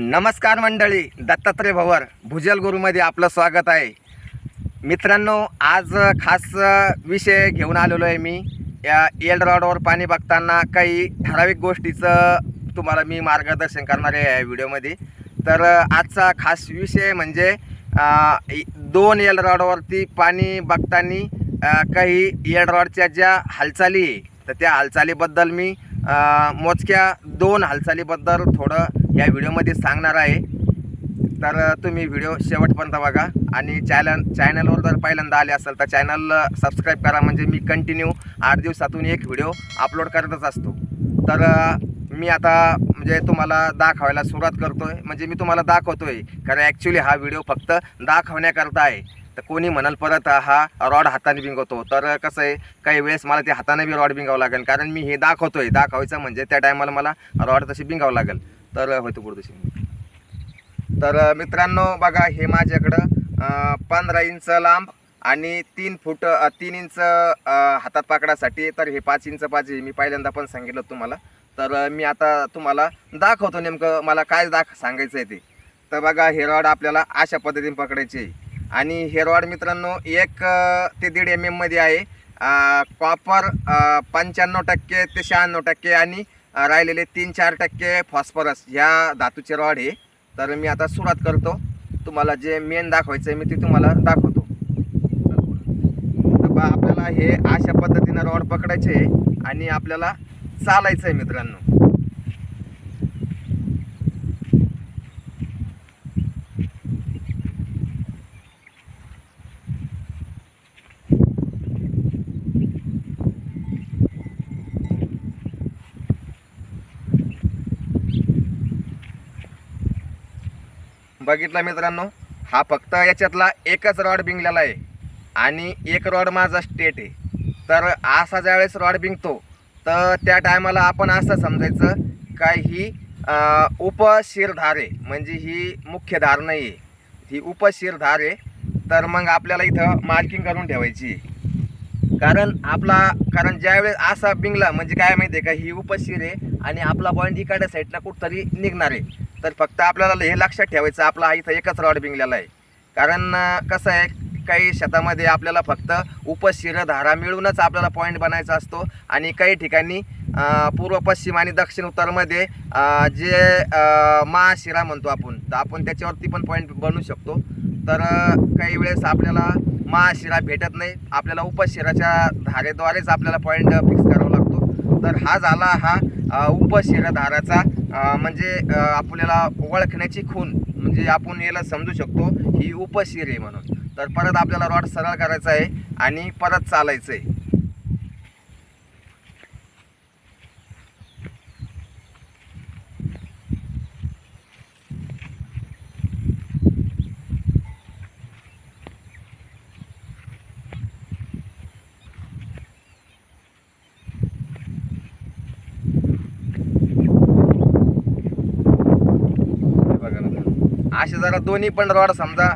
नमस्कार मंडळी दत्तात्रय भवर भुजल गुरुमध्ये आपलं स्वागत आहे. मित्रांनो आज खास विषय घेऊन आलेलो आहे मी. या एल रॉडवर पाणी बघताना काही ठराविक गोष्टीचं तुम्हाला मी मार्गदर्शन करणार आहे या व्हिडिओमध्ये. तर आजचा खास विषय म्हणजे दोन एल रॉडवरती पाणी बघताना काही एल रॉडच्या ज्या हालचाली आहे तर त्या हालचालीबद्दल मी मोजक्या दोन हालचालीबद्दल थोडं या व्हिडिओमध्ये सांगणार आहे. तर तुम्ही व्हिडिओ शेवटपर्यंत बघा. आणि चॅनल चॅनलवर जर पहिल्यांदा आले असेल तर चॅनल सबस्क्राईब करा. म्हणजे मी कंटिन्यू आठ दिवसातून एक व्हिडिओ अपलोड करतच असतो. तर मी आता म्हणजे तुम्हाला दाखवायला सुरुवात करतो आहे म्हणजे मी तुम्हाला दाखवतो आहे कारण ॲक्च्युली हा व्हिडिओ फक्त दाखवण्याकरता आहे. तर कोणी म्हणाल परत हा रॉड हाताने बिंगवतो. तर कसं आहे काही वेळेस मला ते हाताने बी रॉड बिंगावं लागेल. कारण मी हे दाखवतो आहे दाखवायचं म्हणजे त्या टायमाला मला रॉड तशी बिंगावं लागेल. तर होतो पुढे तर मित्रांनो बघा हे माझ्याकडं पंधरा इंच लांब आणि तीन फूट तीन इंच हातात पाकडासाठी. तर हे पाच इंच पाहिजे मी पहिल्यांदा पण सांगितलं तुम्हाला. तर मी आता तुम्हाला दाखवतो नेमकं मला काय दाख सांगायचं आहे ते. तर बघा हे रॉड आपल्याला अशा पद्धतीने पकडायचे आहे. आणि हे रॉड मित्रांनो एक ते दीड एम एममध्ये आहे. कॉपर पंच्याण्णव टक्के ते शहाण्णव टक्के आणि राहिलेले तीन चार टक्के फॉस्फरस ह्या धातूचे रॉड आहे तर मी आता सुरुवात करतो. तुम्हाला जे मेन दाखवायचं आहे मी ते तुम्हाला दाखवतो. तर बा आपल्याला हे अशा पद्धतीनं रॉड पकडायचे आहे आणि आपल्याला चालायचं आहे मित्रांनो. बघितला मित्रांनो हा फक्त याच्यातला एकच रॉड बिंगलेला आहे आणि एक रॉड माझा स्टेट आहे. तर असा ज्यावेळेस रॉड बिंगतो तर त्या टायमाला आपण असं समजायचं का ही उपशिरधार आहे म्हणजे ही मुख्य धार नाही आहे. ही उपशिरधार आहे तर मग आपल्याला इथं मार्किंग करून ठेवायची कारण आपला कारण ज्यावेळेस असा बिंगला म्हणजे काय माहिती आहे का ही उपशिर आहे आणि आपला पॉईंट इकडच्या साईडला कुठतरी निघणार आहे. तर फक्त आपल्याला हे लक्षात ठेवायचं आपला इथं एकच रॉड बिंगलेला आहे. कारण कसं आहे काही शेतामध्ये आपल्याला फक्त उपशिरधारा मिळूनच आपल्याला पॉईंट बनायचा असतो आणि काही ठिकाणी पूर्व पश्चिम आणि दक्षिण उत्तरमध्ये जे महाशिरा म्हणतो आपण तर आपण त्याच्यावरती पण पॉईंट बनवू शकतो. तर काही वेळेस आपल्याला महाशिरा भेटत नाही आपल्याला उपशिराच्या धारेद्वारेच आपल्याला पॉईंट फिक्स करावा लागतो. तर हा झाला हा अ, उपशिराधाराचा म्हणजे आपल्याला ओळखण्याची खून म्हणजे आपण याला समजू शकतो ही उपशिर आहे म्हणून. तर परत आपल्याला रॉड सरळ करायचा आहे आणि परत चालायचं आहे हे बघा ना. असे जरा दोन्ही पण रॉड समजा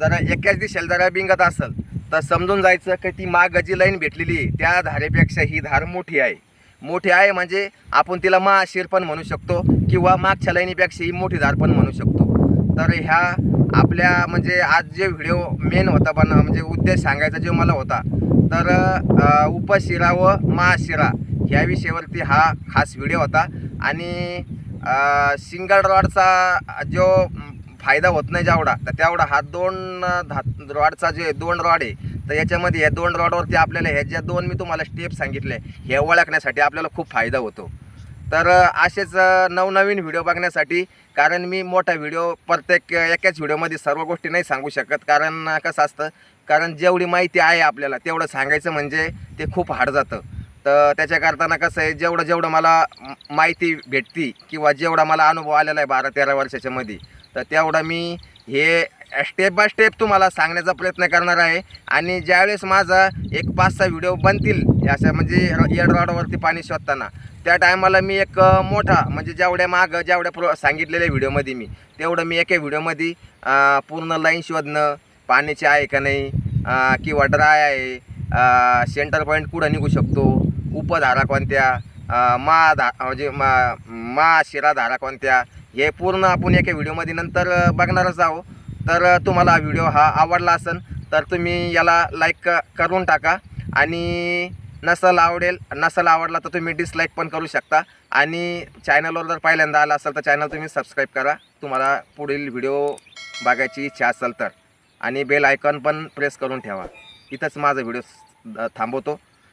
जरा एकाच दिशेला जरा बिंगत असेल तर समजून जायचं की ती माग जी लाईन भेटलेली आहे त्या धारेपेक्षा ही धार मोठी आहे. मोठी आहे म्हणजे आपण तिला महाशीर पण म्हणू शकतो किंवा मागच्या लाईनीपेक्षा ही मोठी धार पण म्हणू शकतो. तर ह्या आपल्या म्हणजे आज जे व्हिडिओ मेन होता पण म्हणजे उद्देश सांगायचा जो मला होता तर उपशिरा व महाशिरा ह्या विषयावरती हा खास व्हिडिओ होता. आणि सिंगल रॉडचा जो फायदा होत नाही जेवढा तर तेवढा हा दोन धात रॉडचा जे दोन रॉड आहे तर याच्यामध्ये ह्या दोन रॉडवरती आपल्याला ह्या ज्या दोन मी तुम्हाला स्टेप सांगितले हे ओळखण्यासाठी आपल्याला खूप फायदा होतो. तर असेच नवनवीन व्हिडिओ बघण्यासाठी कारण मी मोठा व्हिडिओ प्रत्येक एकाच व्हिडिओमध्ये सर्व गोष्टी नाही सांगू शकत कारण कसं असतं कारण जेवढी माहिती आहे आपल्याला तेवढं सांगायचं म्हणजे ते खूप हार्ड जातं. तर त्याच्या करताना कसं आहे जेवढं जेवढं मला माहिती भेटती किंवा जेवढा मला अनुभव आलेला आहे बारा तेरा वर्षाच्यामध्ये तर तेवढा मी हे स्टेप बाय स्टेप तुम्हाला सांगण्याचा प्रयत्न करणार आहे. आणि ज्यावेळेस माझा एक पाच सहा व्हिडिओ बनतील अशा म्हणजे एड रॉडवरती पाणी शोधताना त्या टायमाला मी एक मोठा म्हणजे जेवढ्या मागं जेवढ्या प्रो सांगितलेल्या व्हिडिओमध्ये मी तेवढं मी एका व्हिडिओमध्ये पूर्ण लाईन शोधणं पाण्याची आहे का नाही किंवा ड्राय आहे सेंटर पॉईंट कुठं निघू शकतो उपधारा कोणत्या मा धा म्हणजे मा मा शिरा धारा कोणत्या हे पूर्ण आपण एका व्हिडिओमध्ये नंतर बघणारच आहो. तर तुम्हाला हा व्हिडिओ हा आवडला असेल तर तुम्ही याला लाईक करून टाका. आणि नसल आवडेल नसल आवडला तर तुम्ही डिसलाईक पण करू शकता. आणि चॅनलवर जर पहिल्यांदा आला असेल तर चॅनल तुम्ही सबस्क्राईब करा. तुम्हाला पुढील व्हिडिओ बघायची इच्छा असेल तर. आणि बेल आयकॉन पण प्रेस करून ठेवा. इथंच माझा व्हिडिओ थांबवतो.